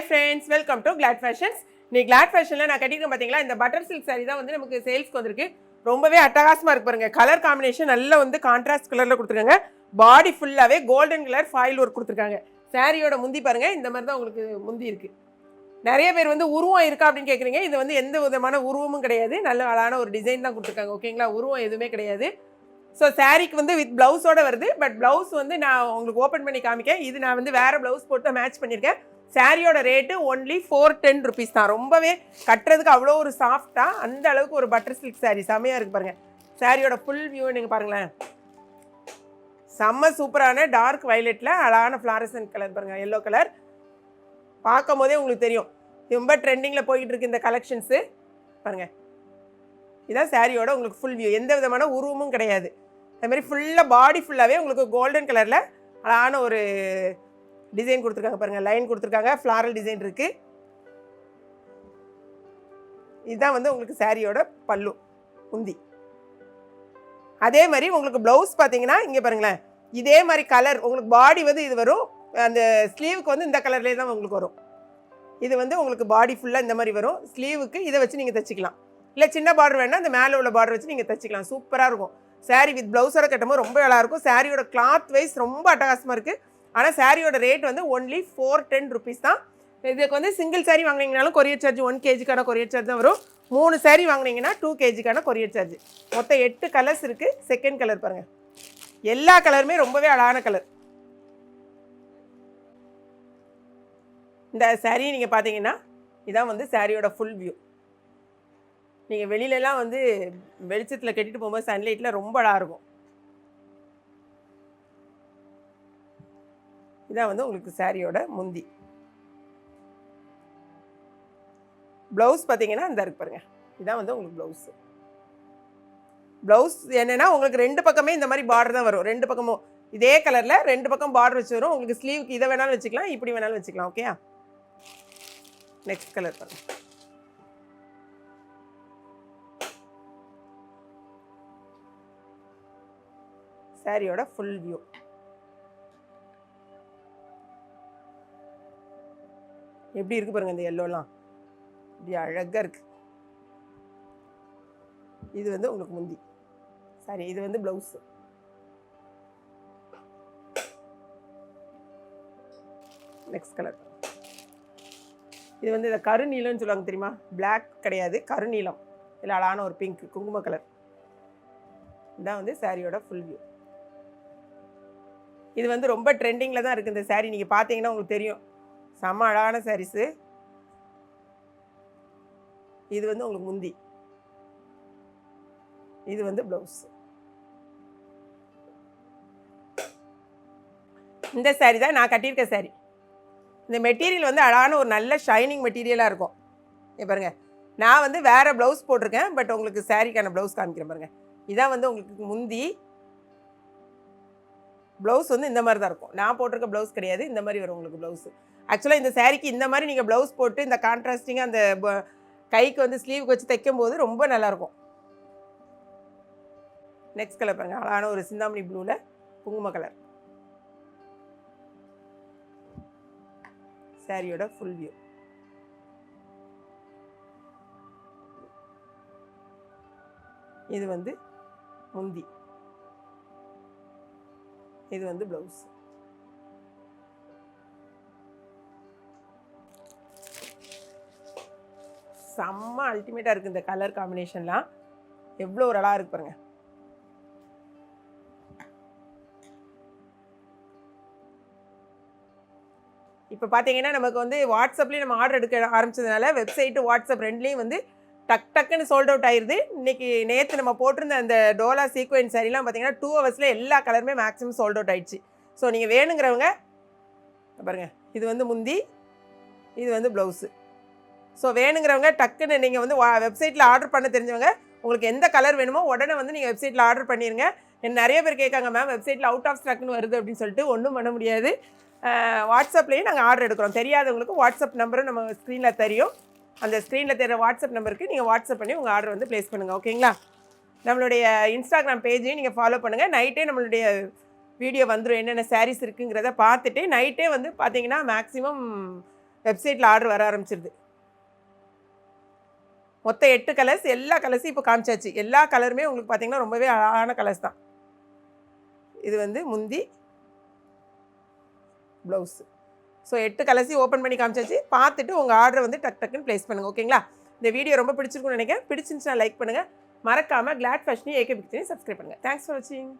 Hi friends welcome to Glad Fashions நீ Claude ஃபேஷனில் நான் கட்டியிருக்கேன் பார்த்தீங்களா இந்த பட்டர் சில்க் சாரி தான் வந்து நமக்கு சேல்ஸ்க்கு வந்திருக்கு. ரொம்பவே அட்டகாசமாக இருக்கு பாருங்க. கலர் காம்பினேஷன் நல்லா வந்து கான்ட்ராஸ்ட் கலரில் கொடுத்துருக்காங்க. பாடி ஃபுல்லாகவே கோல்டன் கலர் ஃபாயில் ஒர்க் கொடுத்துருக்காங்க. சாரியோட முந்தி பாருங்கள் இந்த மாதிரி தான் உங்களுக்கு முந்தி இருக்கு. நிறைய பேர் வந்து உருவம் இருக்கா அப்படின்னு கேட்குறீங்க இது வந்து எந்த விதமான உருவமும் கிடையாது. நல்ல அழகான ஒரு டிசைன் தான் கொடுத்துருக்காங்க. ஓகேங்களா உருவம் எதுவுமே கிடையாது. ஸோ சாரீக்கு வந்து வித் ப்ளவுஸோட வருது. பட் ப்ளவுஸ் வந்து நான் உங்களுக்கு ஓப்பன் பண்ணி காமிக்கேன். இது நான் வந்து வேறு ப்ளவுஸ் போட்டு மேட்ச் பண்ணியிருக்கேன். சாரியோட rate only four ten rupees தான். ரொம்பவே கட்டுறதுக்கு அவ்வளோ ஒரு சாஃப்டாக அந்த அளவுக்கு ஒரு பட்டர் சில்க் சாரீ செமையாக இருக்குது பாருங்கள் சாரியோட ஃபுல் வியூ நீங்கள் பாருங்களேன். செம்ம சூப்பரான டார்க் வயலட்டில் அழகான ஃப்ளாரசன் கலர் பாருங்கள் எல்லோ கலர் பார்க்கும் போதே உங்களுக்கு தெரியும். ரொம்ப ட்ரெண்டிங்கில் போயிட்டு இருக்கு இந்த கலெக்ஷன்ஸு பாருங்கள் இதான் சாரியோட உங்களுக்கு ஃபுல் வியூ எந்த விதமான உருவமும் கிடையாது. அதுமாதிரி ஃபுல்லாக பாடி ஃபுல்லாகவே உங்களுக்கு கோல்டன் கலரில் அழகான ஒரு டிசைன் கொடுத்துருக்காங்க பாருங்கள் லைன் கொடுத்துருக்காங்க ஃப்ளாரல் டிசைன் இருக்குது இதுதான் வந்து உங்களுக்கு சாரியோட பல்லு உந்தி. அதே மாதிரி உங்களுக்கு ப்ளவுஸ் பார்த்தீங்கன்னா இங்கே பாருங்களேன் இதே மாதிரி கலர் உங்களுக்கு பாடி வந்து இது வரும் அந்த ஸ்லீவுக்கு வந்து இந்த கலர்லேயே தான் உங்களுக்கு வரும். இது வந்து உங்களுக்கு பாடி ஃபுல்லாக இந்த மாதிரி வரும் ஸ்லீவுக்கு இதை வச்சு நீங்கள் தைச்சிக்கலாம். இல்லை சின்ன பார்டர் வேணால் அந்த மேலே உள்ள பார்டர் வச்சு நீங்கள் தைச்சிக்கலாம் சூப்பராக இருக்கும். Saree வித் ப்ளவுஸோட கட்டும்போது ரொம்ப நல்லாயிருக்கும் சாரியோட கிளாத் வைஸ் ரொம்ப அட்டகாசமாக இருக்குது ஆனால் சாரியோட ரேட் வந்து ஒன்லி ஃபோர் டென் ருபீஸ் தான். இதுக்கு வந்து சிங்கிள் saree வாங்கினீங்கனாலும் கொரியர் சார்ஜ் ஒன் கேஜிக்கான கொரியர் சார்ஜ் தான் வரும். மூணு saree வாங்குனீங்கன்னா டூ கேஜிக்கான கொரியர் சார்ஜ் மொத்தம் எட்டு கலர்ஸ் இருக்குது செகண்ட் கலர் பாருங்கள் எல்லா கலருமே ரொம்பவே அழகான கலர் இந்த saree நீங்கள் பார்த்தீங்கன்னா இதான் வந்து சாரியோட ஃபுல் வியூ நீங்கள் வெளியிலலாம் வந்து வெளிச்சத்தில் கட்டிட்டு போகும்போது சன்லைட்டில் ரொம்ப அழகாக இருக்கும். இதான் வந்து உங்களுக்கு சாரியோட முந்தி. ப்ளவுஸ் பார்த்தீங்கன்னா இந்த இருக்கு பாருங்க. இதான் வந்து உங்களுக்கு ப்ளவுஸ் ப்ளவுஸ் என்னென்னா உங்களுக்கு ரெண்டு பக்கமே இந்த மாதிரி பார்டர் தான் வரும். ரெண்டு பக்கமும் இதே கலரில் ரெண்டு பக்கம் பார்டர் வச்சு வரும். உங்களுக்கு ஸ்லீவுக்கு இதை வேணாலும் வச்சுக்கலாம் இப்படி வேணாலும் வச்சுக்கலாம் ஓகே நெக்ஸ்ட் கலர் பாருங்கள் சாரியோட ஃபுல் வியூ எப்படி இருக்கு பாருங்க இந்த எல்லோலாம் இப்படி அழகாக இருக்கு. இது வந்து உங்களுக்கு முந்தி. சாரி இது வந்து ப்ளவுஸு நெக்ஸ்ட் கலர் இது வந்து இந்த கருநீலம்னு சொல்லுவாங்க தெரியுமா? பிளாக் கிடையாது கருநீலம். இதில் அழகான ஒரு பிங்க் குங்கும கலர் இதான் வந்து சாரியோட ஃபுல் வியூ இது வந்து ரொம்ப ட்ரெண்டிங்கில் தான் இருக்குது இந்த saree. நீங்கள் பார்த்தீங்கன்னா உங்களுக்கு தெரியும். செம்ம அழகான சாரீஸு இது வந்து உங்களுக்கு முந்தி. இது வந்து ப்ளவுஸ் இந்த saree தான் நான் கட்டியிருக்க saree இந்த மெட்டீரியல் வந்து அழகான ஒரு நல்ல ஷைனிங் மெட்டீரியலாக இருக்கும். இங்க பாருங்க. நான் வந்து வேறு ப்ளவுஸ் போட்டிருக்கேன் பட் உங்களுக்கு சாரீக்கான ப்ளவுஸ் காமிக்கிறேன் பாருங்க. இதான் வந்து உங்களுக்கு முந்தி. ப்ளவுஸ் வந்து இந்த மாதிரி தான் இருக்கும். நான் போட்டிருக்க ப்ளவுஸ் கிடையாது. இந்த மாதிரி வரும் உங்களுக்கு ப்ளவுஸு ஆக்சுவலாக இந்த சாரீக்கு இந்த மாதிரி நீங்கள் ப்ளவுஸ் போட்டு இந்த கான்ட்ராஸ்டிங்காக அந்த கைக்கு வந்து ஸ்லீவுக்கு வச்சு தைக்கும் போது ரொம்ப நல்லாயிருக்கும். நெக்ஸ்ட் கலர் பாருங்கள் அழகான ஒரு சிந்தாமணி ப்ளூவில் குங்கும கலர் சாரியோட ஃபுல் வியூ இது வந்து முந்தி. இது வந்து ப்ளவுஸ் செம்ம அல்டிமேட்டாக இருக்குது இந்த கலர் காம்பினேஷன்லாம் எவ்வளோ ஒரு அழகாக இருக்கு பாருங்க. இப்போ பார்த்தீங்கன்னா நமக்கு வந்து வாட்ஸ்அப்லேயும் நம்ம ஆர்டர் எடுக்க ஆரம்பிச்சதுனால வெப்சைட்டு வாட்ஸ்அப் ரெண்டுலேயும் வந்து டக் டக்குன்னு சோல்ட் அவுட் ஆயிடுது இன்றைக்கி நேற்று நம்ம போட்டிருந்த அந்த டோலா சீக்வென்ஸ் சரிலாம் பார்த்தீங்கன்னா டூ ஹவர்ஸில் எல்லா கலருமே மேக்ஸிமம் சோல்ட் அவுட் ஆயிடுச்சு. ஸோ நீங்கள் வேணுங்கிறவங்க பாருங்கள் இது வந்து முந்தி இது வந்து ப்ளவுஸு ஸோ வேணுங்கிறவங்க டக்குன்னு நீங்கள் வந்து வெப்சைட்டில் ஆர்டர் பண்ண தெரிஞ்சவங்க உங்களுக்கு எந்த கலர் வேணுமோ உடனே வந்து நீங்கள் வெப்சைட்டில் ஆர்டர் பண்ணிடுங்க நிறைய பேர் கேட்காங்க மேம் வெப்சைட்டில் அவுட் ஆஃப் ஸ்டாக்னு வருது அப்படின்னு சொல்லிட்டு ஒன்றும் பண்ண முடியாது. வாட்ஸ்அப்லேயும் நாங்கள் ஆர்டர் எடுக்கிறோம். தெரியாதவங்களுக்கு வாட்ஸ்அப் நம்பரும் நம்ம ஸ்க்ரீனில் தெரியும். அந்த ஸ்க்ரீனில் தெரிகிற வாட்ஸ்அப் நம்பருக்கு நீங்கள் வாட்ஸ்அப் பண்ணி உங்கள் ஆர்டர் வந்து ப்ளேஸ் பண்ணுங்கள் ஓகேங்களா? நம்மளுடைய இன்ஸ்டாகிராம் பேஜையும் நீங்கள் ஃபாலோ பண்ணுங்கள் நைட்டே நம்மளுடைய வீடியோ வந்துடும் என்னென்ன சாரீஸ் இருக்குங்கிறத பார்த்துட்டு நைட்டே வந்து பார்த்தீங்கன்னா மேக்ஸிமம் வெப்சைட்டில் ஆர்டர் வர ஆரம்பிச்சிருது. மொத்தம் எட்டு கலர்ஸ் எல்லா கலர்ஸையும் இப்போ காமிச்சாச்சு. எல்லா கலருமே உங்களுக்கு பார்த்தீங்கன்னா ரொம்பவே அழகான கலர்ஸ் தான். இது வந்து முந்தி ப்ளவுஸு ஸோ எட்டு கலர்ஸையும் ஓப்பன் பண்ணி காமிச்சாச்சு. பார்த்துட்டு உங்கள் ஆர்டரை வந்து டக் டக்குன்னு ப்ளேஸ் பண்ணுங்கள் ஓகேங்களா இந்த வீடியோ ரொம்ப பிடிச்சிருக்கும்னு நினைக்கிறேன். பிடிச்சிருந்துச்சுன்னா லைக் பண்ணுங்கள் மறக்காமல் கிளாட் ஃபேஷனையும் ஏகே பிக்சரையும் சப்ஸ்கிரைப் பண்ணுங்கள் தேங்க்ஸ் ஃபார் வாட்சிங்